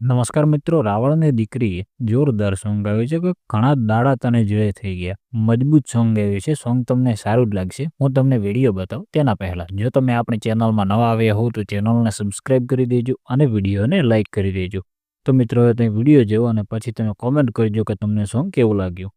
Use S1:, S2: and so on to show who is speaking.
S1: નમસ્કાર મિત્રો રાવણની દીકરી જોરદાર સોંગ ગાયું છે. કે ઘણા દાડા તને જોયે થઈ ગયા. મજબૂત સોંગ ગાયું છે. સોંગ તમને સારું જ લાગશે. હું તમને વીડિયો બતાવું તેના પહેલાં. જો તમે આપણી ચેનલમાં નવા આવ્યા હોવ તો ચેનલને સબસ્ક્રાઈબ કરી દેજો અને વિડીયોને લાઇક કરી દેજો. તો મિત્રો, હવે તમે વીડિયો જોવો અને પછી તમે કોમેન્ટ કરજો કે તમને સોંગ કેવું લાગ્યું.